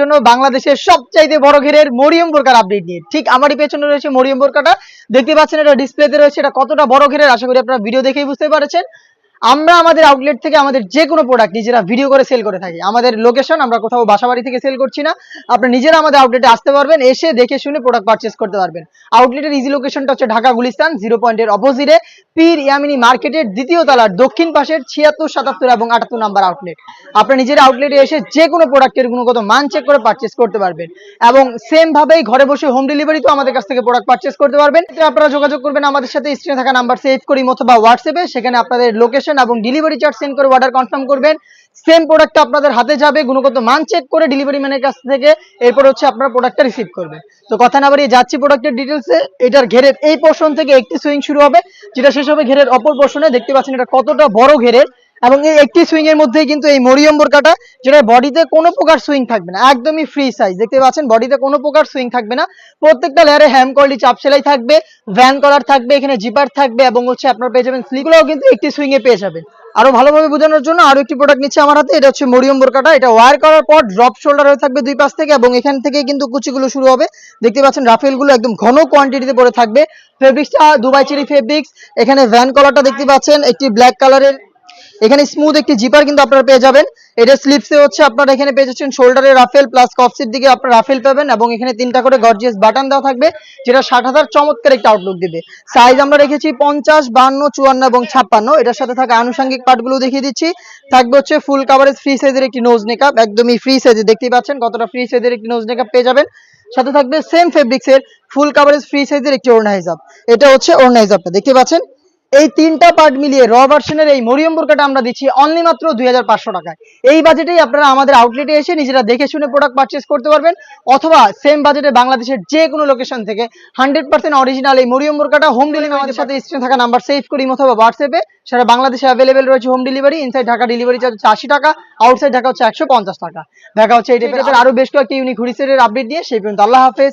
জন্য বাংলাদেশের সবচাইতে বড় ঘেরের মরিয়ম বোরকার আপডেট নিয়ে। ঠিক আমারই পেছনে রয়েছে মরিয়ম বোরকাটা। দেখতে পাচ্ছেন এটা ডিসপ্লেতে রয়েছে এটা কতটা বড় ঘেরের, আশা করি আপনারা ভিডিও দেখেই বুঝতে পারছেন। আমরা আমাদের আউটলেট থেকে আমাদের যে কোনো প্রোডাক্ট নিজেরা ভিডিও করে সেল করে থাকি। আমাদের লোকেশন আমরা কোথাও বাসাবাড়ি থেকে সেল করছি না। আপনি নিজেরা আমাদের আউটলেটে আসতে পারবেন, এসে দেখে শুনে প্রোডাক্ট পারচেস করতে পারবেন। আউটলেটের ইজি লোকেশনটা হচ্ছে ঢাকা গুলিস্তান জিরো পয়েন্টের অপোজিটে পীর ইয়ামিনী মার্কেটের দ্বিতীয় তলার দক্ষিণ পাশের ছিয়াত্তর, সাতাত্তর এবং আটাত্তর নাম্বার আউটলেট আপনি নিজের আউটলেটে এসে যে কোনো প্রোডাক্টের গুণগত মান চেক করে পারচেস করতে পারবেন। এবং সেম ভাবেই ঘরে বসে হোম ডেলিভারি তো আমাদের কাছ থেকে প্রোডাক্ট পারচেস করতে পারবেন। আপনারা যোগাযোগ করবেন আমাদের সাথে স্ক্রিনে থাকা নাম্বার সেভ করি অথবা হোয়াটসঅ্যাপে সেখানে আপনাদের লোকেশন এবং ডেলিভারি চার্জ সেন্ড করে অর্ডার কনফার্ম করবেন। সেম প্রোডাক্টটা আপনাদের হাতে যাবে, গুণগত মান চেক করে ডেলিভারি ম্যানের কাছ থেকে এরপর হচ্ছে আপনার প্রোডাক্টটা রিসিভ করবেন। তো কথা না বাড়িয়ে যাচ্ছি প্রোডাক্টের ডিটেলসে এটার ঘেরের এই পোর্শন থেকে একটি সুইং শুরু হবে, যেটা শেষ হবে ঘেরের অপর পোর্শনে দেখতে পাচ্ছেন এটা কতটা বড় ঘেরের। এবং এই একটি সুইং এর মধ্যেই কিন্তু এই মরিয়ম বোরকাটা যেটা বডিতে কোনো প্রকার সুইং থাকবে না, একদমই ফ্রি সাইজ দেখতে পাচ্ছেন? বডিতে কোনো প্রকার সুইং থাকবে না। প্রত্যেকটা লেয়ারে হ্যাম কোয়ালিটি চাপ সেলাই থাকবে ভ্যান কলার থাকবে, এখানে জিপার থাকবে, এবং হচ্ছে আপনার পেয়ে যাবেন স্লিপগুলোও কিন্তু একটি সুইং এ পেয়ে যাবেন। আরও ভালোভাবে বোঝানোর জন্য আরও একটি প্রোডাক্ট নিচ্ছে আমার হাতে, এটা হচ্ছে মরিয়ম বোরকাটা এটা ওয়ার করার পর ড্রপ শোল্ডার হয়ে থাকবে দুই পাশ থেকে, এবং এখান থেকে কিন্তু কুচিগুলো শুরু হবে। দেখতে পাচ্ছেন রাফেলগুলো একদম ঘন কোয়ান্টিটিতে পরে থাকবে। ফেব্রিক্সটা দুবাই চেরি ফেব্রিক্স এখানে ভ্যান কলারটা দেখতে পাচ্ছেন, একটি ব্ল্যাক কালারের এখানে স্মুথ একটি জিপার কিন্তু আপনারা পেয়ে যাবেন। এটা স্লিপসে হচ্ছে আপনারা এখানে পেয়ে যাচ্ছেন শোল্ডারে রাফেল প্লাস কফসির দিকে আপনারা রাফেল পাবেন এবং এখানে তিনটা করে গর্জিয়াস বাটন দেওয়া থাকবে, যেটা ষাট হাজার চমৎকার একটা আউটলুক দিবে। সাইজ আমরা রেখেছি পঞ্চাশ, বান্ন, চুয়ান্ন এবং ছাপ্পান্ন। এটার সাথে থাকা আনুষঙ্গিক পার্টগুলো দেখিয়ে দিচ্ছি। থাকবে হচ্ছে ফুল কাভারেজ ফ্রি সাইজের একটি নোজ মেকআপ একদমই ফ্রি সাইজে দেখতেই পাচ্ছেন কতটা ফ্রি সাইজের একটি নোজ মেকআপ পেয়ে যাবেন। সাথে থাকবে সেম ফেব্রিক্সের ফুল কাভারেজ ফ্রি সাইজের একটি ওড়না হিসাব এটা হচ্ছে ওড়না হিসাবটা দেখতে পাচ্ছেন? এই তিনটা পার্ট মিলিয়ে র ভার্সনের এই মরিয়ম বোরকাটা আমরা দিচ্ছি অনলি মাত্র দুই হাজার পাঁচশো টাকায়। এই বাজেটেই আপনারা আমাদের আউটলেটে এসে নিজেরা দেখে শুনে প্রোডাক্ট পারচেস করতে পারবেন অথবা সেম বাজেটে বাংলাদেশের যে কোনো লোকেশন থেকে হান্ড্রেড পার্সেন্ট অরিজিনাল এই মরিয়ম বোরকাটা হোম ডেলিভারি আমাদের সাথে স্ক্রিনে থাকা নাম্বার সেভ করি অথবা হোয়াটসঅ্যাপে সারা বাংলাদেশে অ্যাভেলেবেল রয়েছে home delivery inside Dhaka delivery charge হচ্ছে আশি টাকা আউটসাইড ঢাকা হচ্ছে একশো পঞ্চাশ টাকা। দেখা হচ্ছে এই টাইপের আরও বেশ কয়েকটি ইউনিক হুডিসের আপডেট নিয়ে সেই পর্যন্ত আল্লাহ হাফেজ।